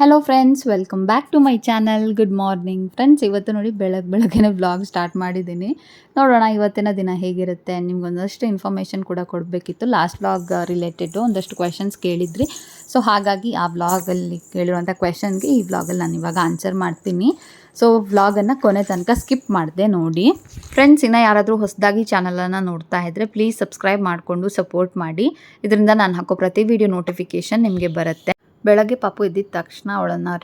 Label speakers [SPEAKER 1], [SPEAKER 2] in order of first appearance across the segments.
[SPEAKER 1] Hello friends welcome back to my channel good morning friends ಇವತ್ತು ನೋಡಿ ಬೆಳಗ್ಗೆ ಬೆಳಗ್ಗೆನೇ ಬ್ಲಾಗ್ ಸ್ಟಾರ್ಟ್ ಮಾಡಿದ್ದೀನಿ. ನೋಡೋಣ ಇವತ್ತಿನ ದಿನ ಹೇಗಿರುತ್ತೆ. ನಿಮ್ಗೆ ಒಂದಷ್ಟು ಇನ್ಫಾರ್ಮೇಷನ್ ಕೂಡ ಕೊಡಬೇಕಿತ್ತು. ಲಾಸ್ಟ್ ಬ್ಲಾಗ್ ರಿಲೇಟೆಡು ಒಂದಷ್ಟು ಕ್ವೆಶನ್ಸ್ ಕೇಳಿದ್ರಿ. ಸೊ ಹಾಗಾಗಿ ಆ ಬ್ಲಾಗಲ್ಲಿ ಕೇಳಿರುವಂಥ ಕ್ವೆಶನ್ಗೆ ಈ ಬ್ಲಾಗಲ್ಲಿ ನಾನು ಇವಾಗ ಆನ್ಸರ್ ಮಾಡ್ತೀನಿ. ಸೊ ವ್ಲಾಗನ್ನು ಕೊನೆ ತನಕ ಸ್ಕಿಪ್ ಮಾಡಿದೆ ನೋಡಿ. ಫ್ರೆಂಡ್ಸ್ ಇನ್ನು ಯಾರಾದರೂ ಹೊಸದಾಗಿ ಚಾನಲನ್ನು ನೋಡ್ತಾ ಇದ್ದರೆ ಪ್ಲೀಸ್ ಸಬ್ಸ್ಕ್ರೈಬ್ ಮಾಡಿಕೊಂಡು ಸಪೋರ್ಟ್ ಮಾಡಿ. ಇದರಿಂದ ನಾನು ಹಾಕೋ ಪ್ರತಿ ವಿಡಿಯೋ ನೋಟಿಫಿಕೇಷನ್ ನಿಮಗೆ ಬರುತ್ತೆ. ಬೆಳಗ್ಗೆ ಪಾಪು ಎದ್ದಿದ ತಕ್ಷಣ ಅವಳನ್ನು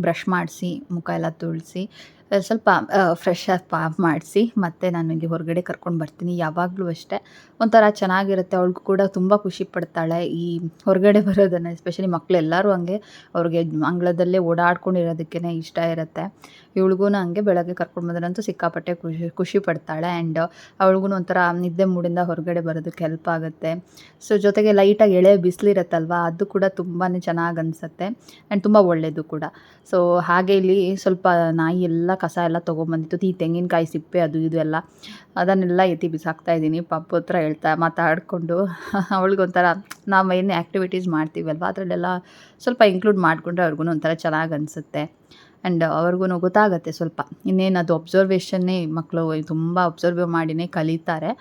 [SPEAKER 1] ಬ್ರಷ್ ಮಾಡಿಸಿ ಮುಖ ಎಲ್ಲ ತುಳಿಸಿ ಸ್ವಲ್ಪ ಫ್ರೆಶ್ ಪಾವ್ ಮಾಡಿಸಿ ಮತ್ತೆ ನನಗೆ ಹೊರಗಡೆ ಕರ್ಕೊಂಡು ಬರ್ತೀನಿ. ಯಾವಾಗಲೂ ಅಷ್ಟೇ. ಒಂಥರ ಚೆನ್ನಾಗಿರುತ್ತೆ. ಅವ್ಳಿಗೂ ಕೂಡ ತುಂಬ ಖುಷಿ ಪಡ್ತಾಳೆ. ಈ ಹೊರಗಡೆ ಬರೋದನ್ನು ಎಸ್ಪೆಷಲಿ ಮಕ್ಕಳು ಎಲ್ಲರೂ ಹಂಗೆ ಅವ್ರಿಗೆ ಅಂಗಳದಲ್ಲೇ ಓಡಾಡ್ಕೊಂಡಿರೋದಕ್ಕೇ ಇಷ್ಟ ಇರುತ್ತೆ. ಇವಳಿಗೂ ಹಂಗೆ ಬೆಳಗ್ಗೆ ಕರ್ಕೊಂಡು ಬಂದ್ರಂತೂ ಸಿಕ್ಕಾಪಟ್ಟೆ ಖುಷಿ ಖುಷಿ ಪಡ್ತಾಳೆ. ಆ್ಯಂಡ್ ಅವಳಿಗೂ ಒಂಥರ ನಿದ್ದೆ ಮೂಡಿಂದ ಹೊರಗಡೆ ಬರೋದಕ್ಕೆ ಹೆಲ್ಪ್ ಆಗುತ್ತೆ. ಸೊ ಜೊತೆಗೆ ಲೈಟಾಗಿ ಎಳೆ ಬಿಸಿಲಿರುತ್ತಲ್ವ? ಅದು ಕೂಡ ತುಂಬಾ ಚೆನ್ನಾಗಿ ಅನಿಸುತ್ತೆ. ಆ್ಯಂಡ್ ತುಂಬ ಒಳ್ಳೆಯದು ಕೂಡ. ಸೊ ಹಾಗೆ ಇಲ್ಲಿ ಸ್ವಲ್ಪ ನಾಯಿ ಎಲ್ಲ ಕಸ ಎಲ್ಲ ತೊಗೊಂಬಂದಿತ್ತು. ಈ ತೆಂಗಿನಕಾಯಿ ಸಿಪ್ಪೆ ಅದು ಇದು ಎಲ್ಲ. ಅದನ್ನೆಲ್ಲ ಎತ್ತಿ ಬಿಸಾಕ್ತಾ ಇದ್ದೀನಿ. ಪಪ್ಪು ಹತ್ರ ಹೇಳ್ತಾ ಮಾತಾಡಿಕೊಂಡು ಅವಳಿಗೊಂಥರ ನಾವು ಏನು ಆ್ಯಕ್ಟಿವಿಟೀಸ್ ಮಾಡ್ತೀವಲ್ವ? ಅದರಲ್ಲೆಲ್ಲ ಸ್ವಲ್ಪ ಇನ್ಕ್ಲೂಡ್ ಮಾಡಿಕೊಂಡ್ರೆ ಅವ್ರಿಗೂ ಒಂಥರ ಚೆನ್ನಾಗಿ ಅನಿಸುತ್ತೆ. ಆ್ಯಂಡ್ ಅವ್ರಿಗೂ ಗೊತ್ತಾಗುತ್ತೆ ಸ್ವಲ್ಪ. ಇನ್ನೇನು ಅದು ಅಬ್ಸರ್ವೇಷನ್ನೇ ಮಕ್ಕಳು ತುಂಬ ಅಬ್ಸರ್ವ್ ಮಾಡಿನೇ ಕಲಿತಾರೆ.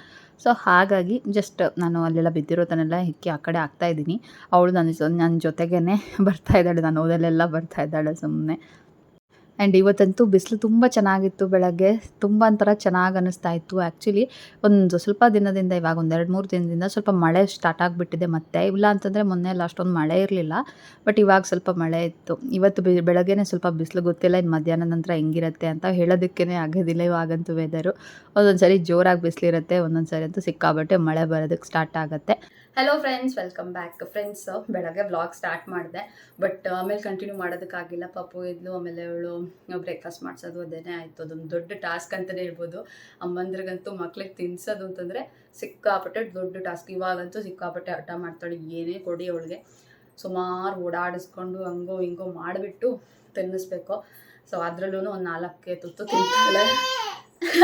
[SPEAKER 1] ಸೊ ಹಾಗಾಗಿ ಜಸ್ಟ್ ನಾನು ಅಲ್ಲೆಲ್ಲ ಬಿದ್ದಿರೋದನ್ನೆಲ್ಲ ಹಿಕ್ಕಿ ಆ ಕಡೆ ಹಾಕ್ತಾಯಿದ್ದೀನಿ ಅವಳು ನನ್ನ ನನ್ನ ಜೊತೆಗೇ ಬರ್ತಾ ಇದ್ದಾಳೆ. ನಾನು ಓದಲ್ಲೆಲ್ಲ ಬರ್ತಾ ಇದ್ದಾಳೆ ಸುಮ್ಮನೆ ಆ್ಯಂಡ್ ಇವತ್ತಂತೂ ಬಿಸಿಲು ತುಂಬ ಚೆನ್ನಾಗಿತ್ತು ಬೆಳಗ್ಗೆ. ತುಂಬ ಒಂಥರ ಚೆನ್ನಾಗಿ ಅನ್ನಿಸ್ತಾ ಇತ್ತು. ಆ್ಯಕ್ಚುಲಿ ಒಂದು ಸ್ವಲ್ಪ ದಿನದಿಂದ, ಇವಾಗ ಒಂದು ಎರಡು ಮೂರು ದಿನದಿಂದ ಸ್ವಲ್ಪ ಮಳೆ ಸ್ಟಾರ್ಟ್ ಆಗಿಬಿಟ್ಟಿದೆ ಮತ್ತೆ. ಇಲ್ಲ ಅಂತಂದರೆ ಮೊನ್ನೆ ಎಲ್ಲ ಅಷ್ಟೊಂದು ಮಳೆ ಇರಲಿಲ್ಲ. ಬಟ್ ಇವಾಗ ಸ್ವಲ್ಪ ಮಳೆ ಇತ್ತು. ಇವತ್ತು ಬಿ ಬೆಳಗ್ಗೆನೇ ಸ್ವಲ್ಪ ಬಿಸಿಲು ಗೊತ್ತಿಲ್ಲ. ಇನ್ನು ಮಧ್ಯಾಹ್ನ ನಂತರ ಹೆಂಗಿರುತ್ತೆ ಅಂತ ಹೇಳೋದಕ್ಕೇ ಆಗೋದಿಲ್ಲ ಇವಾಗಂತೂ ವೆದರು ಒಂದೊಂದು ಸರಿ ಜೋರಾಗಿ ಬಿಸಿಲಿರುತ್ತೆ ಒಂದೊಂದು ಸರಿ ಅಂತೂ ಸಿಕ್ಕಾಬಟ್ಟೆ ಮಳೆ ಬರೋದಕ್ಕೆ ಸ್ಟಾರ್ಟ್ ಆಗುತ್ತೆ. Hello friends welcome back friends ಬೆಳಗ್ಗೆ ವ್ಲಾಗ್ ಸ್ಟಾರ್ಟ್ ಮಾಡಿದೆ. ಬಟ್ ಆಮೇಲೆ ಕಂಟಿನ್ಯೂ ಮಾಡೋದಕ್ಕಾಗಿಲ್ಲ. ಪಾಪು ಇದ್ಲು, ಆಮೇಲೆ ಅವಳು ಬ್ರೇಕ್ಫಾಸ್ಟ್ ಮಾಡಿಸೋದು ಅದೇನೇ ಆಯಿತು. ಅದೊಂದು ದೊಡ್ಡ ಟಾಸ್ಕ್ ಅಂತಲೇ ಹೇಳ್ಬೋದು. ಅಮ್ಮಂದ್ರಿಗಂತೂ ಮಕ್ಳಿಗೆ ತಿನ್ಸೋದು ಅಂತಂದರೆ ಸಿಕ್ಕಾಪಟ್ಟೆ ದೊಡ್ಡ ಟಾಸ್ಕ್ ಇವಾಗಂತೂ ಸಿಕ್ಕಾಪಟ್ಟೆ ಹಠ ಮಾಡ್ತಾಳೆ. ಏನೇ ಕೊಡಿ ಅವಳಿಗೆ. ಸುಮಾರು ಓಡಾಡಿಸ್ಕೊಂಡು ಹಂಗೋ ಹಿಂಗೋ ಮಾಡಿಬಿಟ್ಟು ತಿನ್ನಿಸ್ಬೇಕು. ಸೊ ಅದರಲ್ಲೂ ಒಂದು ನಾಲ್ಕೇ ತುತ್ತು ತಿಂತಾಳೆ.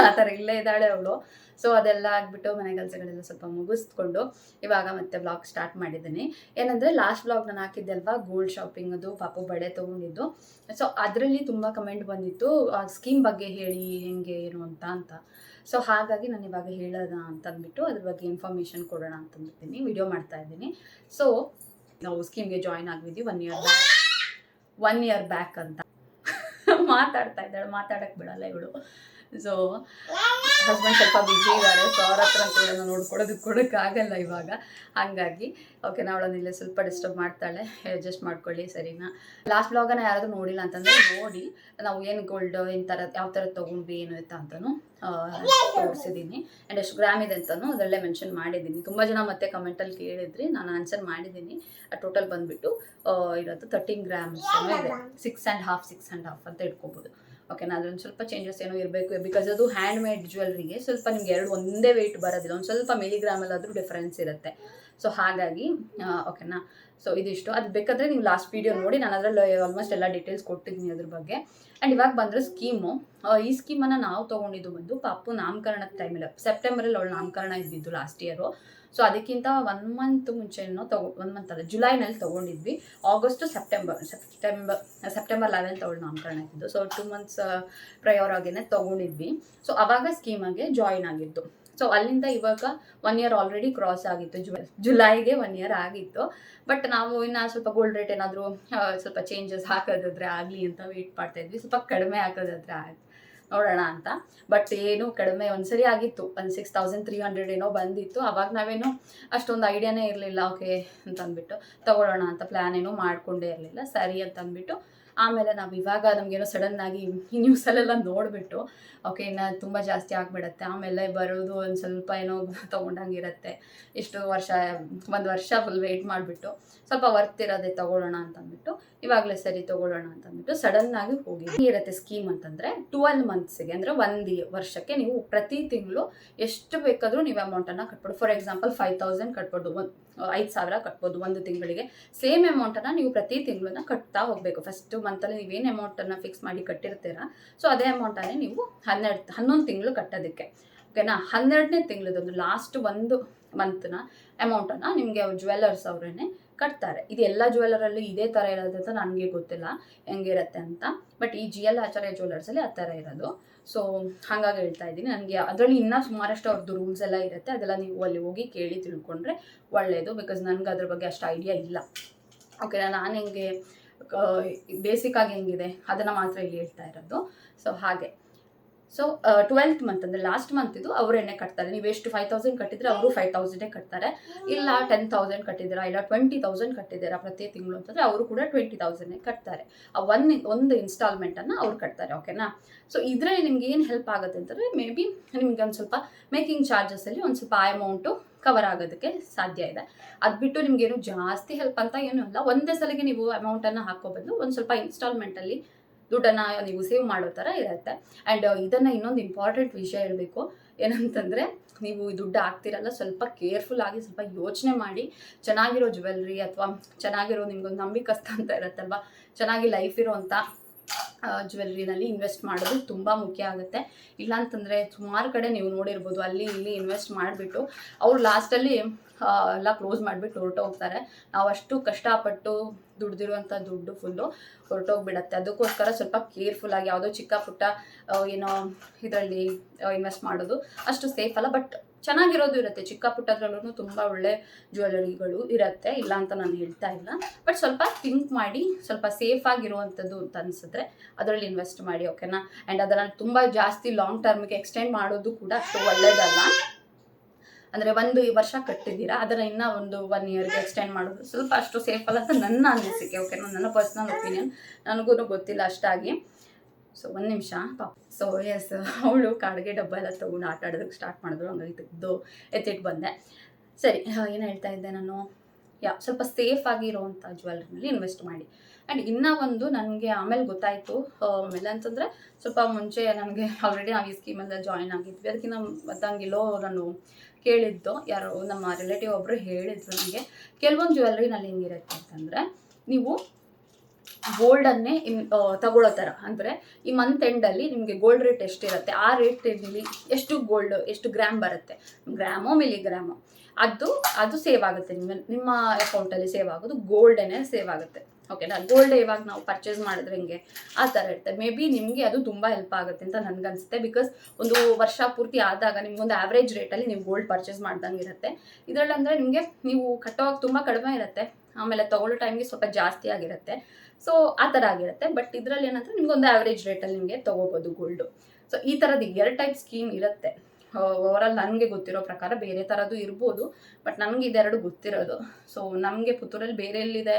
[SPEAKER 1] ಆ ಥರ ಇಲ್ಲೇ ಇದ್ದಾಳೆ ಅವಳು. ಸೊ ಅದೆಲ್ಲ ಆಗಿಬಿಟ್ಟು ಮನೆ ಕೆಲಸಗಳೆಲ್ಲ ಸ್ವಲ್ಪ ಮುಗಿಸ್ಕೊಂಡು ಇವಾಗ ಮತ್ತೆ ಬ್ಲಾಗ್ ಸ್ಟಾರ್ಟ್ ಮಾಡಿದ್ದೀನಿ. ಏನಂದರೆ ಲಾಸ್ಟ್ ಬ್ಲಾಗ್ ನಾನು ಹಾಕಿದ್ದೆ ಅಲ್ವಾ? ಗೋಲ್ಡ್ ಶಾಪಿಂಗ್ ಅದು ಪಾಪು ಬಳೆ ತೊಗೊಂಡಿದ್ದು. ಸೊ ಅದರಲ್ಲಿ ತುಂಬ ಕಮೆಂಟ್ ಬಂದಿತ್ತು, ಆ ಸ್ಕೀಮ್ ಬಗ್ಗೆ ಹೇಳಿ ಹೆಂಗೆ, ಏನು ಅಂತ ಅಂತ. ಸೊ ಹಾಗಾಗಿ ನಾನು ಇವಾಗ ಹೇಳೋಣ ಅಂತಂದ್ಬಿಟ್ಟು ಅದ್ರ ಬಗ್ಗೆ ಇನ್ಫಾರ್ಮೇಷನ್ ಕೊಡೋಣ ಅಂತಂದಿರ್ತೀನಿ ವಿಡಿಯೋ ಮಾಡ್ತಾ ಇದ್ದೀನಿ. ಸೊ ನಾವು ಸ್ಕೀಮ್ಗೆ join ಆಗಿದ್ವಿ one year back one year back ಅಂತ. ಮಾತಾಡ್ತಾ ಇದ್ದಾಳೆ ಮಾತಾಡಕ್ಕೆ ಬಿಡಲ್ಲ ಇವಳು. ಸೊ ಹಸ್ಬೆಂಡ್ ಸ್ವಲ್ಪ ಬ್ಯುಸಿ ಇದ್ದಾರೆ ಸೊ ಅವ್ರ ಹತ್ರ ಕೂಡ ನೋಡ್ಕೊಡೋದಕ್ಕೆ ಕೊಡೋಕ್ಕಾಗಲ್ಲ ಇವಾಗ. ಹಾಗಾಗಿ ಓಕೆ ಅವಳನ್ನ ಇಲ್ಲೇ ಸ್ವಲ್ಪ ಡಿಸ್ಟರ್ಬ್ ಮಾಡ್ತಾಳೆ. ಅಡ್ಜಸ್ಟ್ ಮಾಡ್ಕೊಳ್ಳಿ, ಸರಿನಾ? ಲಾಸ್ಟ್ ಬ್ಲಾಗನ್ನು ಯಾರಾದರೂ ನೋಡಿಲ್ಲ ಅಂತಂದರೆ ನೋಡಿ. ನಾವು ಏನು ಗೋಲ್ಡ್ ಏನು ಥರ ಯಾವ ಥರ ತೊಗೊಂಡ್ವಿ, ಏನು ಅಂತ ಅಂತಲೂ ತೋರಿಸಿದ್ದೀನಿ ಆ್ಯಂಡ್ ಎಷ್ಟು ಗ್ರಾಮ್ ಇದೆ ಅಂತಲೂ ಅದರಲ್ಲೇ ಮೆನ್ಷನ್ ಮಾಡಿದ್ದೀನಿ ತುಂಬ ಜನ ಮತ್ತೆ ಕಮೆಂಟಲ್ಲಿ ಕೇಳಿದ್ರಿ, ನಾನು ಆನ್ಸರ್ ಮಾಡಿದ್ದೀನಿ ಟೋಟಲ್ ಬಂದುಬಿಟ್ಟು ಇರೋದು ತರ್ಟೀನ್ ಗ್ರಾಮ್ಸ್ ಇದೆ. Six and half six and half ಅಂತ ಇಟ್ಕೋಬೋದು. ಓಕೆನಾ ಅದೊಂದು ಸ್ವಲ್ಪ ಚೇಂಜಸ್ ಏನೋ ಇರಬೇಕು ಬಿಕಾಸ್ ಅದು ಹ್ಯಾಂಡ್ ಮೇಡ್ ಜ್ಯುವೆಲ್ರಿಗೆ ಸ್ವಲ್ಪ ನಿಮ್ಗೆ ಎರಡು ಒಂದೇ ವೆಯ್ಟ್ ಬರೋದಿಲ್ಲ. ಒಂದು ಸ್ವಲ್ಪ ಮಿಲಿಗ್ರಾಮಲ್ಲಾದರೂ ಡಿಫ್ರೆನ್ಸ್ ಇರುತ್ತೆ. ಸೊ ಹಾಗಾಗಿ ಓಕೆನಾ ಸೊ ಇದಿಷ್ಟು. ಅದು ಬೇಕಾದರೆ ನೀವು ಲಾಸ್ಟ್ ವೀಡಿಯೋ ನೋಡಿ ನಾನು ಅದರಲ್ಲಿ ಆಲ್ಮೋಸ್ಟ್ ಎಲ್ಲ ಡೀಟೇಲ್ಸ್ ಕೊಟ್ಟಿದ್ದೀನಿ ಅದ್ರ ಬಗ್ಗೆ. ಆ್ಯಂಡ್ ಇವಾಗ ಬಂದರೆ ಸ್ಕೀಮು ಈ ಸ್ಕೀಮನ್ನು ನಾವು ತೊಗೊಂಡಿದ್ದು ಬಂದು ಪಾಪು ನಾಮಕರಣದ ಟೈಮಲ್ಲಿ ಸೆಪ್ಟೆಂಬರಲ್ಲಿ ಅವಳು ನಾಮಕರಣ ಇದ್ದಿದ್ದು ಲಾಸ್ಟ್ ಇಯರು ಸೊ ಅದಕ್ಕಿಂತ ಒನ್ ಮಂತ್ ಮುಂಚೆನೋ ತಗೊ ಒನ್ ಮಂತ್ ಅಲ್ಲ ಜುಲೈನಲ್ಲಿ ತೊಗೊಂಡಿದ್ವಿ. August September September September eleven ಅವಳು ನಾಮಕರಣ ಇದ್ದಿದ್ದು. ಸೊ ಟೂ ಮಂತ್ಸ್ ಪ್ರಯರ್ ಆಗೇನೆ ತೊಗೊಂಡಿದ್ವಿ. ಸೊ ಅವಾಗ ಸ್ಕೀಮಾಗೆ ಜಾಯಿನ್ ಆಗಿದ್ದು. ಸೊ ಅಲ್ಲಿಂದ ಇವಾಗ ಒನ್ ಇಯರ್ ಆಲ್ರೆಡಿ ಕ್ರಾಸ್ ಆಗಿತ್ತು. ಜು ಜುಲೈಗೆ ಒನ್ ಇಯರ್ ಆಗಿತ್ತು. ಬಟ್ ನಾವು ಇನ್ನು ಸ್ವಲ್ಪ ಗೋಲ್ಡ್ ರೇಟ್ ಏನಾದರೂ ಸ್ವಲ್ಪ ಚೇಂಜಸ್ ಹಾಕೋದಾದ್ರೆ ಆಗಲಿ ಅಂತ ವೆಯ್ಟ್ ಮಾಡ್ತಾ ಇದ್ವಿ. ಸ್ವಲ್ಪ ಕಡಿಮೆ ಹಾಕೋದಾದ್ರೆ ಆಯ್ತು. ನೋಡೋಣ ಅಂತ. ಬಟ್ ಏನು ಕಡಿಮೆ ಒಂದ್ಸರಿ ಆಗಿತ್ತು. ಒಂದು ಸಿಕ್ಸ್ ತೌಸಂಡ್ ತ್ರೀ ಹಂಡ್ರೆಡ್ ಏನೋ ಬಂದಿತ್ತು. ಅವಾಗ ನಾವೇನು ಅಷ್ಟೊಂದು ಐಡಿಯಾನೇ ಇರಲಿಲ್ಲ. ಓಕೆ ಅಂತ ಅಂದ್ಬಿಟ್ಟು ತಗೊಳ್ಳೋಣ ಅಂತ ಪ್ಲ್ಯಾನ್ ಏನೋ ಮಾಡ್ಕೊಂಡೇ ಇರಲಿಲ್ಲ. ಸರಿ ಅಂತ ಅಂದ್ಬಿಟ್ಟು ಆಮೇಲೆ ನಾವು ಇವಾಗ ನಮಗೇನೋ ಆಗಿ ಈ ನ್ಯೂಸಲ್ಲೆಲ್ಲ ನೋಡಿಬಿಟ್ಟು ಓಕೆ ಇನ್ನು ತುಂಬ ಜಾಸ್ತಿ ಆಗಿಬಿಡತ್ತೆ. ಆಮೇಲೆ ಬರೋದು ಒಂದು ಸ್ವಲ್ಪ ಏನೋ ತೊಗೊಂಡಂಗಿರುತ್ತೆ. ಇಷ್ಟು ವರ್ಷ, ಒಂದು ವರ್ಷ ಫುಲ್ ವೆಯ್ಟ್ ಮಾಡಿಬಿಟ್ಟು, ಸ್ವಲ್ಪ ವರ್ತ್ ಇರೋದೇ ತೊಗೊಳ್ಳೋಣ ಅಂತಂದ್ಬಿಟ್ಟು, ಇವಾಗಲೇ ಸರಿ ತೊಗೊಳ್ಳೋಣ ಅಂತಂದ್ಬಿಟ್ಟು ಸಡನ್ನಾಗಿ ಹೋಗಿ ಇರುತ್ತೆ ಸ್ಕೀಮ್ ಅಂತಂದರೆ ಟ್ವೆಲ್ ಮಂತ್ಸಿಗೆ ಅಂದರೆ ಒಂದು ವರ್ಷಕ್ಕೆ ನೀವು ಪ್ರತಿ ತಿಂಗಳು ಎಷ್ಟು ಬೇಕಾದರೂ ನೀವು ಅಮೌಂಟನ್ನು ಕಟ್ಬೋದು. ಫಾರ್ ಎಕ್ಸಾಂಪಲ್ ಫೈವ್ ತೌಸಂಡ್ ಕಟ್ಬೋದು. ಒಂದು, ಐದು ಸಾವಿರ ಕಟ್ಬೋದು ಒಂದು ತಿಂಗಳಿಗೆ. ಸೇಮ್ ಅಮೌಂಟನ್ನು ನೀವು ಪ್ರತಿ ತಿಂಗಳನ್ನ ಕಟ್ತಾ ಹೋಗಬೇಕು. ಫಸ್ಟ್ ಮಂತಲ್ಲಿ ನೀವೇನು ಅಮೌಂಟನ್ನು ಫಿಕ್ಸ್ ಮಾಡಿ ಕಟ್ಟಿರ್ತೀರಾ? ಸೊ ಅದೇ ಅಮೌಂಟನ್ನೇ ನೀವು ಹನ್ನೆರಡು, ಹನ್ನೊಂದು ತಿಂಗಳು ಕಟ್ಟೋದಕ್ಕೆ. ಓಕೆನಾ ಹನ್ನೆರಡನೇ ತಿಂಗಳದೊಂದು ಲಾಸ್ಟ್ ಒಂದು ಮಂತ್ನ ಅಮೌಂಟನ್ನು ನಿಮಗೆ ಜ್ಯುವೆಲ್ಲರ್ಸ್ ಅವರೇ ಕಟ್ತಾರೆ. ಇದು ಎಲ್ಲ ಜ್ಯುವೆಲ್ಲರಲ್ಲೂ ಇದೇ ಥರ ಇರೋದು ಅಂತ ನನಗೆ ಗೊತ್ತಿಲ್ಲ ಹೆಂಗಿರುತ್ತೆ ಅಂತ. ಬಟ್ ಈ ಜಿ ಎಲ್ ಆಚಾರ್ಯ ಜ್ಯುವೆಲ್ಲರ್ಸಲ್ಲಿ ಆ ಥರ ಇರೋದು. ಸೊ ಹಾಗಾಗಿ ಹೇಳ್ತಾ ಇದ್ದೀನಿ. ನನಗೆ ಅದರಲ್ಲಿ ಇನ್ನೂ ಸುಮಾರಷ್ಟು ಅವ್ರದ್ದು ರೂಲ್ಸ್ ಎಲ್ಲ ಇರುತ್ತೆ. ಅದೆಲ್ಲ ನೀವು ಅಲ್ಲಿ ಹೋಗಿ ಕೇಳಿ ತಿಳ್ಕೊಂಡ್ರೆ ಒಳ್ಳೆಯದು ಬಿಕಾಸ್ ನನಗೆ ಅದ್ರ ಬಗ್ಗೆ ಅಷ್ಟು ಐಡಿಯಾ ಇಲ್ಲ. ಓಕೆ ನಾನು ಹೆಂಗೆ ಬೇಸಿಕ್ ಆಗಿ ಹೆಂಗಿದೆ? ಅದನ್ನು ಮಾತ್ರ ಇಲ್ಲಿ ಹೇಳ್ತಾ ಇರೋದು. ಸೊ ಹಾಗೆ. ಸೊ ಟ್ವೆಲ್ತ್ ಮಂತ್ ಅಂದರೆ ಲಾಸ್ಟ್ ಮಂತ್ ಇದು ಅವರು ಎಣ್ಣೆ ಕಟ್ತಾರೆ. ನೀವು ಎಷ್ಟು ಫೈವ್ ತೌಸಂಡ್ ಕಟ್ಟಿದ್ರೆ ಅವರು ಫೈವ್ ತೌಸಂಡೇ ಕಟ್ತಾರೆ. ಇಲ್ಲ ಟೆನ್ ತೌಸಂಡ್ ಕಟ್ಟಿದ್ದೀರಾ, ಇಲ್ಲ ಟ್ವೆಂಟಿ ತೌಸಂಡ್ ಕಟ್ಟಿದ್ದೀರಾ ಪ್ರತಿ ತಿಂಗಳು ಅಂತಂದರೆ ಅವರು ಕೂಡ ಟ್ವೆಂಟಿ ತೌಸಂಡೇ ಕಟ್ತಾರೆ. ಆ ಒನ್ ಒಂದು ಇನ್ಸ್ಟಾಲ್ಮೆಂಟನ್ನು ಅವ್ರು ಕಟ್ತಾರೆ ಓಕೆನಾ ಸೊ ಇದರಲ್ಲಿ ನಿಮ್ಗೆ ಏನು ಹೆಲ್ಪ್ ಆಗುತ್ತೆ ಅಂತಂದರೆ ಮೇ ಬಿ ನಿಮ್ಗೆ ಒಂದು ಸ್ವಲ್ಪ ಮೇಕಿಂಗ್ ಚಾರ್ಜಸಲ್ಲಿ ಒಂದು ಸ್ವಲ್ಪ ಆ ಅಮೌಂಟು ಕವರ್ ಆಗೋದಕ್ಕೆ ಸಾಧ್ಯ ಇದೆ. ಅದು ಬಿಟ್ಟು ನಿಮಗೇನು ಜಾಸ್ತಿ ಹೆಲ್ಪ್ ಅಂತ ಏನೂ ಇಲ್ಲ. ಒಂದೇ ಸಲಿಗೆ ನೀವು ಅಮೌಂಟನ್ನು ಹಾಕೋ ಬದಲು ಒಂದು ಸ್ವಲ್ಪ ಇನ್ಸ್ಟಾಲ್ಮೆಂಟಲ್ಲಿ ದುಡ್ಡನ್ನು ನೀವು ಸೇವ್ ಮಾಡೋ ಥರ ಇರುತ್ತೆ. ಆ್ಯಂಡ್ ಇದನ್ನು ಇನ್ನೊಂದು ಇಂಪಾರ್ಟೆಂಟ್ ವಿಷಯ ಹೇಳಬೇಕು. ಏನಂತಂದರೆ ನೀವು ದುಡ್ಡು ಹಾಕ್ತಿರಲ್ಲ, ಸ್ವಲ್ಪ ಕೇರ್ಫುಲ್ ಆಗಿ ಸ್ವಲ್ಪ ಯೋಚನೆ ಮಾಡಿ. ಚೆನ್ನಾಗಿರೋ ಜ್ಯುವೆಲ್ರಿ ಅಥವಾ ಚೆನ್ನಾಗಿರೋ ನಿಮ್ಗೊಂದು ನಂಬಿಕಸ್ತ ಅಂತ ಇರುತ್ತಲ್ವ? ಚೆನ್ನಾಗಿ ಲೈಫ್ ಇರೋವಂಥ ಜ್ಯುವೆಲ್ರಿನಲ್ಲಿ ಇನ್ವೆಸ್ಟ್ ಮಾಡೋದು ತುಂಬ ಮುಖ್ಯ ಆಗುತ್ತೆ. ಇಲ್ಲಾಂತಂದರೆ ಸುಮಾರು ಕಡೆ ನೀವು ನೋಡಿರ್ಬೋದು, ಅಲ್ಲಿ ಇಲ್ಲಿ ಇನ್ವೆಸ್ಟ್ ಮಾಡಿಬಿಟ್ಟು ಅವ್ರು ಲಾಸ್ಟಲ್ಲಿ ಎಲ್ಲ ಕ್ಲೋಸ್ ಮಾಡಿಬಿಟ್ಟು ಹೊರಟೋಗ್ತಾರೆ ನಾವು ಅಷ್ಟು ಕಷ್ಟಪಟ್ಟು ದುಡ್ದಿರುವಂಥ ದುಡ್ಡು ಫುಲ್ಲು ಹೊರಟೋಗ್ಬಿಡತ್ತೆ ಅದಕ್ಕೋಸ್ಕರ ಸ್ವಲ್ಪ ಕೇರ್ಫುಲ್ ಆಗಿ, ಯಾವುದೋ ಚಿಕ್ಕ ಪುಟ್ಟ ಏನೋ ಇದರಲ್ಲಿ ಇನ್ವೆಸ್ಟ್ ಮಾಡೋದು ಅಷ್ಟು ಸೇಫ್ ಅಲ್ಲ. ಬಟ್ ಚೆನ್ನಾಗಿರೋದು ಇರುತ್ತೆ. ಚಿಕ್ಕ ಪುಟ್ಟದ್ರಲ್ಲೂ ತುಂಬ ಒಳ್ಳೆ ಜ್ಯುವೆಲರಿಗಳು ಇರುತ್ತೆ. ಇಲ್ಲ ಅಂತ ನಾನು ಹೇಳ್ತಾ ಇಲ್ಲ. ಬಟ್ ಸ್ವಲ್ಪ ಥಿಂಕ್ ಮಾಡಿ, ಸ್ವಲ್ಪ ಸೇಫ್ ಆಗಿರುವಂಥದ್ದು ಅಂತ ಅನಿಸಿದ್ರೆ ಅದರಲ್ಲಿ ಇನ್ವೆಸ್ಟ್ ಮಾಡಿ ಓಕೆನಾ ಆ್ಯಂಡ್ ಅದನ್ನು ತುಂಬ ಜಾಸ್ತಿ ಲಾಂಗ್ ಟರ್ಮ್ಗೆ ಎಕ್ಸ್ಟೆಂಡ್ ಮಾಡೋದು ಕೂಡ ಅಷ್ಟು ಒಳ್ಳೇದಲ್ಲ. ಅಂದರೆ ಒಂದು ವರ್ಷ ಕಟ್ಟಿದ್ದೀರಾ, ಅದನ್ನು ಇನ್ನೂ ಒಂದು ಒನ್ ಇಯರ್ಗೆ ಎಕ್ಸ್ಟೆಂಡ್ ಮಾಡೋದು ಸ್ವಲ್ಪ ಅಷ್ಟು ಸೇಫ್ ಅಲ್ಲ ಅಂತ ನನ್ನ ಅನಿಸಿಕೆ ಓಕೆನಾ ನನ್ನ ಪರ್ಸ್ನಲ್ ಒಪಿನಿಯನ್ ನನಗೂ ಗೊತ್ತಿಲ್ಲ ಅಷ್ಟಾಗಿ. ಸೊ ಒಂದು ನಿಮಿಷ, ಪಾಪ. ಸೊ ಎಸ್ ಅವಳು ಕಾಡಿಗೆ ಡಬ್ಬ ಎಲ್ಲ ತೊಗೊಂಡು ಆಟ ಆಡೋದಕ್ಕೆ ಸ್ಟಾರ್ಟ್ ಮಾಡಿದ್ರು. ಹಂಗಾಗಿ ತೆಗೆದು ಎತ್ತಿಟ್ಟು ಬಂದೆ. ಸರಿ ಏನು ಹೇಳ್ತಾ ಇದ್ದೆ ನಾನು? ಯಾ, ಸ್ವಲ್ಪ ಸೇಫ್ ಆಗಿರುವಂಥ ಜ್ಯುವೆಲ್ರಿನಲ್ಲಿ ಇನ್ವೆಸ್ಟ್ ಮಾಡಿ. ಆ್ಯಂಡ್ ಇನ್ನೂ ಒಂದು ನನಗೆ ಆಮೇಲೆ ಗೊತ್ತಾಯಿತು. ಆಮೇಲೆ ಅಂತಂದರೆ ಸ್ವಲ್ಪ ಮುಂಚೆ ನನಗೆ ಆಲ್ರೆಡಿ ನಾವು ಈ ಸ್ಕೀಮಲ್ಲಿ ಜಾಯಿನ್ ಆಗಿದ್ವಿ. ಅದಕ್ಕಿಂತ ಮತ್ತಂಗಿಲ್ಲೋ ನಾನು ಕೇಳಿದ್ದು. ಯಾರೋ ನಮ್ಮ ರಿಲೇಟಿವ್ ಒಬ್ಬರು ಹೇಳಿದ್ರು ನನಗೆ. ಕೆಲವೊಂದು ಜ್ಯುವೆಲ್ರಿನಲ್ಲಿ ಹೆಂಗಿರುತ್ತೆ ಅಂತಂದರೆ, ನೀವು ಗೋಲ್ಡನ್ನೇ ಇನ್ ತಗೊಳ್ಳೋ ಥರ ಅಂದರೆ ಈ ಮಂತ್ ಎಂಡಲ್ಲಿ ನಿಮಗೆ ಗೋಲ್ಡ್ ರೇಟ್ ಎಷ್ಟಿರುತ್ತೆ, ಆ ರೇಟಲ್ಲಿ ಎಷ್ಟು ಗೋಲ್ಡ್ ಎಷ್ಟು ಗ್ರಾಮ್ ಬರುತ್ತೆ? ಗ್ರಾಮೋ ಮಿಲಿಗ್ರಾಮೋ ಅದು ಅದು ಸೇವ್ ಆಗುತ್ತೆ ನಿಮ್ಮ ನಿಮ್ಮ ಅಕೌಂಟಲ್ಲಿ ಸೇವ್ ಆಗೋದು ಗೋಲ್ಡನ್ನೇ ಸೇವ್ ಆಗುತ್ತೆ. ಓಕೆನಾ ಗೋಲ್ಡ್ ಇವಾಗ ನಾವು ಪರ್ಚೇಸ್ ಮಾಡಿದ್ರೆ ಹಿಂಗೆ? ಆ ಥರ ಇರುತ್ತೆ. ಮೇ ಬಿ ನಿಮಗೆ ಅದು ತುಂಬ ಹೆಲ್ಪ್ ಆಗುತ್ತೆ ಅಂತ ನನಗನ್ಸುತ್ತೆ ಬಿಕಾಸ್ ಒಂದು ವರ್ಷ ಪೂರ್ತಿ ಆದಾಗ ನಿಮ್ಗೊಂದು ಆ್ಯಾವ್ರೇಜ್ ರೇಟಲ್ಲಿ ನೀವು ಗೋಲ್ಡ್ ಪರ್ಚೇಸ್ ಮಾಡ್ದಂಗೆ ಇರುತ್ತೆ. ಇದರಲ್ಲಿ ಅಂದರೆ ನಿಮಗೆ ನೀವು ಕಟ್ಟೋವಾಗ ತುಂಬ ಕಡಿಮೆ ಇರುತ್ತೆ. ಆಮೇಲೆ ತೊಗೊಳ್ಳೋ ಟೈಮ್ಗೆ ಸ್ವಲ್ಪ ಜಾಸ್ತಿ ಆಗಿರುತ್ತೆ. ಸೊ ಆ ಥರ ಆಗಿರುತ್ತೆ. ಬಟ್ ಇದರಲ್ಲಿ ಏನಂದರೆ ನಿಮ್ಗೊಂದು ಆವ್ರೇಜ್ ರೇಟಲ್ಲಿ ನಿಮಗೆ ತೊಗೋಬೋದು ಗೋಲ್ಡು ಸೊ ಈ ಥರದ್ದು ಎರಡು ಟೈಪ್ ಸ್ಕೀಮ್ ಇರುತ್ತೆ. ಓವರಾಲ್ ನನಗೆ ಗೊತ್ತಿರೋ ಪ್ರಕಾರ ಬೇರೆ ಥರದ್ದು ಇರ್ಬೋದು. ಬಟ್ ನನಗೆ ಇದೆರಡು ಗೊತ್ತಿರೋದು. ಸೊ ನಮಗೆ ಪುತ್ತೂರಲ್ಲಿ ಬೇರೆ ಎಲ್ಲಿದೆ?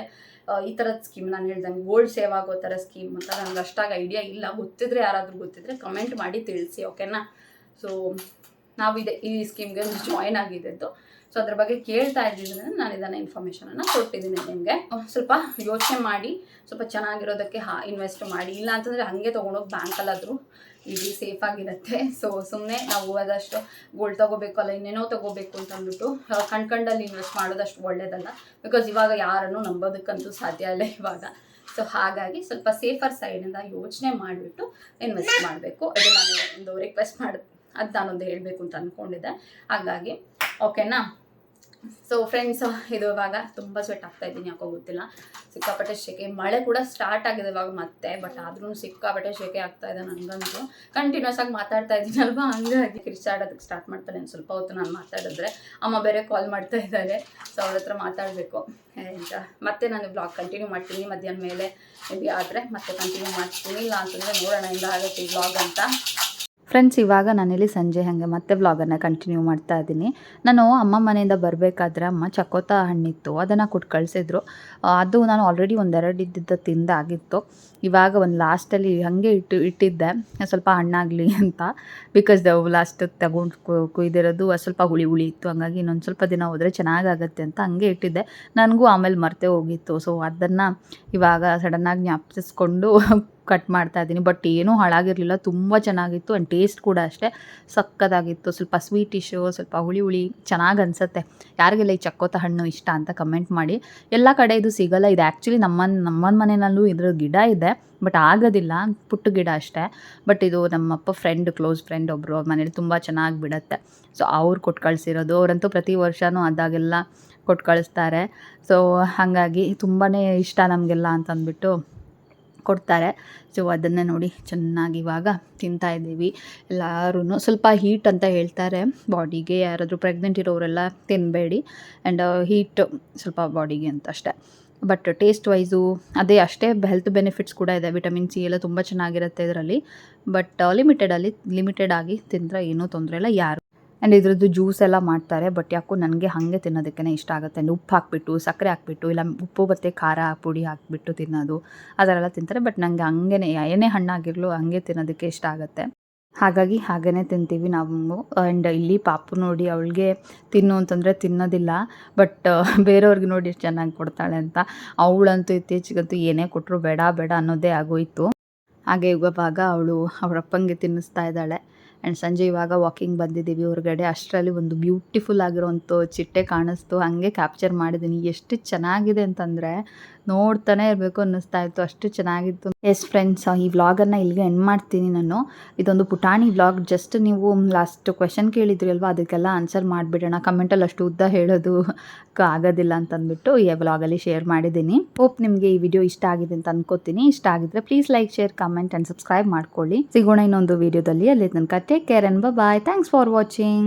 [SPEAKER 1] ಈ ಥರದ ಸ್ಕೀಮ್ ನಾನು ಹೇಳ್ದಂಗೆ ಗೋಲ್ಡ್ ಸೇವ್ ಆಗೋ ಥರ ಸ್ಕೀಮ್ ಅಂತ ನನಗೆ ಅಷ್ಟಾಗಿ ಐಡಿಯಾ ಇಲ್ಲ. ಗೊತ್ತಿದ್ರೆ ಯಾರಾದರೂ ಗೊತ್ತಿದ್ರೆ ಕಮೆಂಟ್ ಮಾಡಿ ತಿಳಿಸಿ ಓಕೆನಾ ಸೊ ನಾವು ಇದೆ ಈ ಸ್ಕೀಮ್ಗೆ ಜಾಯ್ನ್ ಆಗಿದ್ದು ಸೊ ಅದ್ರ ಬಗ್ಗೆ ಕೇಳ್ತಾ ಇದ್ದಿದ್ದರಿಂದ ನಾನು ಇದನ್ನು ಇನ್ಫಾರ್ಮೇಷನನ್ನು ಕೊಟ್ಟಿದ್ದೀನಿ ನಿಮಗೆ. ಸ್ವಲ್ಪ ಯೋಚನೆ ಮಾಡಿ, ಸ್ವಲ್ಪ ಚೆನ್ನಾಗಿರೋದಕ್ಕೆ ಹಾ ಇನ್ವೆಸ್ಟ್ ಮಾಡಿ. ಇಲ್ಲ ಅಂತಂದರೆ ಹಾಗೆ ತೊಗೊಂಡೋಗಿ ಬ್ಯಾಂಕಲ್ಲಾದರೂ ಇಲ್ಲಿ ಸೇಫ್ ಆಗಿರುತ್ತೆ. ಸೊ ಸುಮ್ಮನೆ ನಾವು ಅದಷ್ಟು ಗೋಲ್ಡ್ ತೊಗೋಬೇಕು ಅಲ್ಲ, ಇನ್ನೇನೋ ತೊಗೋಬೇಕು ಅಂತ ಅಂದ್ಬಿಟ್ಟು ಕಣ್ಕಂಡಲ್ಲಿ ಇನ್ವೆಸ್ಟ್ ಮಾಡೋದಷ್ಟು ಒಳ್ಳೇದಲ್ಲ. ಬಿಕಾಸ್ ಇವಾಗ ಯಾರನ್ನು ನಂಬೋದಕ್ಕಂತೂ ಸಾಧ್ಯ ಇಲ್ಲ ಇವಾಗ. ಸೊ ಹಾಗಾಗಿ ಸ್ವಲ್ಪ ಸೇಫರ್ ಸೈಡಿಂದ ಯೋಚನೆ ಮಾಡಿಬಿಟ್ಟು ಇನ್ವೆಸ್ಟ್ ಮಾಡಬೇಕು. ಅದು ನಾನು ಒಂದು ರಿಕ್ವೆಸ್ಟ್ ಮಾಡಿ, ಅದು ನಾನೊಂದು ಹೇಳಬೇಕು ಅಂತ ಅಂದ್ಕೊಂಡಿದ್ದೆ ಹಾಗಾಗಿ ಓಕೆನಾ ಸೊ ಫ್ರೆಂಡ್ಸ್ ಇದು ಇವಾಗ ತುಂಬ ಸ್ವೆಟ್ ಆಗ್ತಾ ಇದ್ದೀನಿ, ಯಾಕೋ ಗೊತ್ತಿಲ್ಲ. ಸಿಕ್ಕಾಪಟ್ಟೆ ಶೆಕೆ ಮಳೆ ಕೂಡ ಸ್ಟಾರ್ಟ್ ಆಗಿದೆ ಇವಾಗ ಮತ್ತೆ ಬಟ್ ಆದ್ರೂ ಸಿಕ್ಕಾಪಟ್ಟೆ ಶೆಕೆ ಆಗ್ತಾ ಇದೆ ನನಗಂತೂ ಕಂಟಿನ್ಯೂಸ್ ಆಗಿ ಮಾತಾಡ್ತಾ ಇದ್ದೀನಲ್ವಾ ಹಂಗಾಗಿ ಕಿರ್ಚಾಡೋದಕ್ಕೆ ಸ್ಟಾರ್ಟ್ ಮಾಡ್ತಾನೆ. ಒಂದು ಸ್ವಲ್ಪ ಹೊತ್ತು ನಾನು ಮಾತಾಡಿದ್ರೆ ಅಮ್ಮ ಬೇರೆ ಕಾಲ್ ಮಾಡ್ತಾ ಇದ್ದಾರೆ. ಸೊ ಅವ್ರ ಹತ್ರ ಮಾತಾಡಬೇಕು. ಮತ್ತೆ ನಾನು ಬ್ಲಾಗ್ ಕಂಟಿನ್ಯೂ ಮಾಡ್ತೀನಿ ಮಧ್ಯಾಹ್ನ ಮೇಲೆ. ಮೇಬಿ ಆದರೆ ಮತ್ತೆ ಕಂಟಿನ್ಯೂ ಮಾಡ್ತೀನಿ. ಇಲ್ಲ ಅಂತಂದರೆ ನೋಡೋಣ ಇಂದ ಆಗುತ್ತೆ ಈ ಬ್ಲಾಗ್ ಅಂತ.
[SPEAKER 2] ಫ್ರೆಂಡ್ಸ್ ಇವಾಗ ನಾನಿಲ್ಲಿ ಸಂಜೆ ಹಾಗೆ ಮತ್ತೆ ವ್ಲಾಗನ್ನು ಕಂಟಿನ್ಯೂ ಮಾಡ್ತಾ ಇದ್ದೀನಿ. ನಾನು ಅಮ್ಮ ಮನೆಯಿಂದ ಬರಬೇಕಾದ್ರೆ ಅಮ್ಮ ಚಕೋತ ಹಣ್ಣಿತ್ತು, ಅದನ್ನು ಕೊಟ್ಟು ಕಳಿಸಿದ್ರು. ಅದು ನಾನು ಆಲ್ರೆಡಿ ಒಂದೆರಡು ಇದ್ದಿದ್ದು ತಿಂದಾಗಿತ್ತು. ಇವಾಗ ಒಂದು ಲಾಸ್ಟಲ್ಲಿ ಹಾಗೆ ಇಟ್ಟು, ಇಟ್ಟಿದ್ದೆ. ಸ್ವಲ್ಪ ಹಣ್ಣಾಗಲಿ ಅಂತ. ಬಿಕಾಸ್ ಲಾಸ್ಟ್ ತಗೊಂಡು ಕುಯ್ದಿರೋದು ಸ್ವಲ್ಪ ಹುಳಿ ಹುಳಿ ಇತ್ತು. ಹಂಗಾಗಿ ಇನ್ನೊಂದು ಸ್ವಲ್ಪ ದಿನ ಹೋದರೆ ಚೆನ್ನಾಗಾಗತ್ತೆ ಅಂತ ಹಂಗೆ ಇಟ್ಟಿದ್ದೆ. ನನಗೂ ಆಮೇಲೆ ಮರ್ತೆ ಹೋಗಿತ್ತು. ಸೊ ಅದನ್ನು ಇವಾಗ ಸಡನ್ನಾಗಿ ಜ್ಞಾಪಿಸ್ಕೊಂಡು ಕಟ್ ಮಾಡ್ತಾ ಇದ್ದೀನಿ ಬಟ್ ಏನೂ ಹಾಳಾಗಿರಲಿಲ್ಲ. ತುಂಬ ಚೆನ್ನಾಗಿತ್ತು ಆ್ಯಂಡ್ ಟೇಸ್ಟ್ ಕೂಡ ಅಷ್ಟೇ. ಸಕ್ಕತ್ತಾಗಿತ್ತು ಸ್ವಲ್ಪ ಸ್ವೀಟಿಶು ಸ್ವಲ್ಪ ಹುಳಿ ಹುಳಿ ಚೆನ್ನಾಗಿ ಅನಿಸುತ್ತೆ. ಯಾರಿಗೆಲ್ಲ ಈ ಚಕ್ಕೋತ ಹಣ್ಣು ಇಷ್ಟ ಅಂತ ಕಮೆಂಟ್ ಮಾಡಿ. ಎಲ್ಲ ಕಡೆ ಇದು ಸಿಗಲ್ಲ. ಇದು ಆ್ಯಕ್ಚುಲಿ ನಮ್ಮ ನಮ್ಮ ಮನೆಯಲ್ಲೂ ಇದ್ರ ಗಿಡ ಇದೆ ಬಟ್ ಆಗೋದಿಲ್ಲ. ಪುಟ್ಟ ಗಿಡ ಅಷ್ಟೇ. ಬಟ್ ಇದು ನಮ್ಮಪ್ಪ ಫ್ರೆಂಡ್ ಕ್ಲೋಸ್ ಫ್ರೆಂಡ್ ಒಬ್ಬರು ಅವ್ರ ಮನೇಲಿ ತುಂಬ ಚೆನ್ನಾಗಿ ಬಿಡುತ್ತೆ. ಸೊ ಅವ್ರು ಕೊಟ್ಟು ಕಳಿಸಿರೋದು. ಅವರಂತೂ ಪ್ರತಿ ವರ್ಷವೂ ಅದಾಗೆಲ್ಲ ಕೊಟ್ಟು ಕಳಿಸ್ತಾರೆ. ಸೊ ಹಾಗಾಗಿ ತುಂಬಾ ಇಷ್ಟ ನಮಗೆಲ್ಲ ಅಂತಂದ್ಬಿಟ್ಟು ಕೊಡ್ತಾರೆ. ಸೊ ಅದನ್ನೇ ನೋಡಿ ಚೆನ್ನಾಗಿ ಇವಾಗ ತಿಂತಾ ಇದ್ದೀವಿ. ಎಲ್ಲರೂ ಸ್ವಲ್ಪ ಹೀಟ್ ಅಂತ ಹೇಳ್ತಾರೆ. ಬಾಡಿಗೆ ಯಾರಾದರೂ ಪ್ರೆಗ್ನೆಂಟ್ ಇರೋರೆಲ್ಲ ತಿನ್ನಬೇಡಿ ಆ್ಯಂಡ್ ಹೀಟ್ ಸ್ವಲ್ಪ ಬಾಡಿಗೆ ಅಂತ ಅಷ್ಟೇ. ಬಟ್ ಟೇಸ್ಟ್ ವೈಸು ಅದೇ ಅಷ್ಟೇ ಹೆಲ್ತ್ ಬೆನಿಫಿಟ್ಸ್ ಕೂಡ ಇದೆ. ವಿಟಮಿನ್ ಸಿ ಎಲ್ಲ ತುಂಬ ಚೆನ್ನಾಗಿರುತ್ತೆ ಇದರಲ್ಲಿ. ಬಟ್ ಲಿಮಿಟೆಡಲ್ಲಿ ಲಿಮಿಟೆಡ್ ಆಗಿ ತಿಂದರೆ ಏನೂ ತೊಂದರೆ ಇಲ್ಲ. ಯಾರು ಆ್ಯಂಡ್ ಇದ್ರದ್ದು ಜ್ಯೂಸ್ ಎಲ್ಲ ಮಾಡ್ತಾರೆ ಬಟ್ ಯಾಕೋ ನನಗೆ ಹಾಗೆ ತಿನ್ನೋದಕ್ಕೆ ಇಷ್ಟ ಆಗುತ್ತೆ. ಉಪ್ಪು ಹಾಕ್ಬಿಟ್ಟು, ಸಕ್ಕರೆ ಹಾಕ್ಬಿಟ್ಟು, ಇಲ್ಲ ಉಪ್ಪು ಮತ್ತು ಖಾರ ಪುಡಿ ಹಾಕ್ಬಿಟ್ಟು ತಿನ್ನೋದು, ಆ ಥರ ಎಲ್ಲ ತಿಂತಾರೆ ಬಟ್ ನನಗೆ ಹಂಗೇ ಏನೇ ಹಣ್ಣಾಗಿರಲು ಹಂಗೆ ತಿನ್ನೋದಕ್ಕೆ ಇಷ್ಟ ಆಗುತ್ತೆ. ಹಾಗಾಗಿ ಹಾಗೇ ತಿಂತೀವಿ ನಾವು. ಆ್ಯಂಡ್ ಇಲ್ಲಿ ಪಾಪು ನೋಡಿ ಅವಳಿಗೆ ತಿನ್ನು ಅಂತಂದರೆ ತಿನ್ನೋದಿಲ್ಲ ಬಟ್ ಬೇರೆಯವ್ರಿಗೆ ನೋಡಿ ಎಷ್ಟು ಚೆನ್ನಾಗಿ ಕೊಡ್ತಾಳೆ ಅಂತ. ಅವಳಂತೂ ಇತ್ತೀಚೆಗಂತೂ ಏನೇ ಕೊಟ್ಟರು ಬೇಡ ಬೇಡ ಅನ್ನೋದೇ ಆಗೋಯಿತು. ಹಾಗೆ ಇವಾಗ ಅವಳು ಅವರಪ್ಪಂಗೆ ತಿನ್ನಿಸ್ತಾ ಇದ್ದಾಳೆ. ಆ್ಯಂಡ್ ಸಂಜೆ ಇವಾಗ ವಾಕಿಂಗ್ ಬಂದಿದ್ದೀವಿ ಹೊರಗಡೆ. ಅಷ್ಟರಲ್ಲಿ ಒಂದು ಬ್ಯೂಟಿಫುಲ್ ಆಗಿರೋಂಥ ಚಿಟ್ಟೆ ಕಾಣಿಸ್ತು. ಹಾಗೆ ಕ್ಯಾಪ್ಚರ್ ಮಾಡಿದ್ದೀನಿ ಎಷ್ಟು ಚೆನ್ನಾಗಿದೆ ಅಂತಂದರೆ ನೋಡ್ತಾನೆ ಇರಬೇಕು ಅನ್ನಿಸ್ತಾ ಇತ್ತು. ಅಷ್ಟು ಚೆನ್ನಾಗಿತ್ತು. ಎಸ್ ಫ್ರೆಂಡ್ಸ್ ಈ ವ್ಲಾಗನ್ನು ಇಲ್ಲಿಗೆ ಎಂಡ್ ಮಾಡ್ತೀನಿ ನಾನು. ಇದೊಂದು ಪುಟಾಣಿ ವ್ಲಾಗ್. ಜಸ್ಟ್ ನೀವು ಲಾಸ್ಟ್ ಕ್ವೆಶನ್ ಕೇಳಿದ್ರಿ ಅಲ್ವಾ ಅದಕ್ಕೆಲ್ಲ ಆನ್ಸರ್ ಮಾಡಿಬಿಡೋಣ. ಕಮೆಂಟಲ್ಲಿ ಅಷ್ಟು ಉದ್ದ ಹೇಳೋದು ಆಗೋದಿಲ್ಲ ಅಂತಂದ್ಬಿಟ್ಟು ಈ ವ್ಲಾಗಲ್ಲಿ ಶೇರ್ ಮಾಡಿದ್ದೀನಿ. ಹೋಪ್ ನಿಮಗೆ ಈ ವಿಡಿಯೋ ಇಷ್ಟ ಆಗಿದೆ ಅಂತ ಅನ್ಕೋತೀನಿ. ಇಷ್ಟ ಆಗಿದ್ರೆ please like share comment and subscribe ಮಾಡ್ಕೊಳ್ಳಿ. ಸಿಗೋಣ ಇನ್ನೊಂದು ವಿಡಿಯೋದಲ್ಲಿ ಅಲ್ಲಿ ತನಕ take care and bye thanks for watching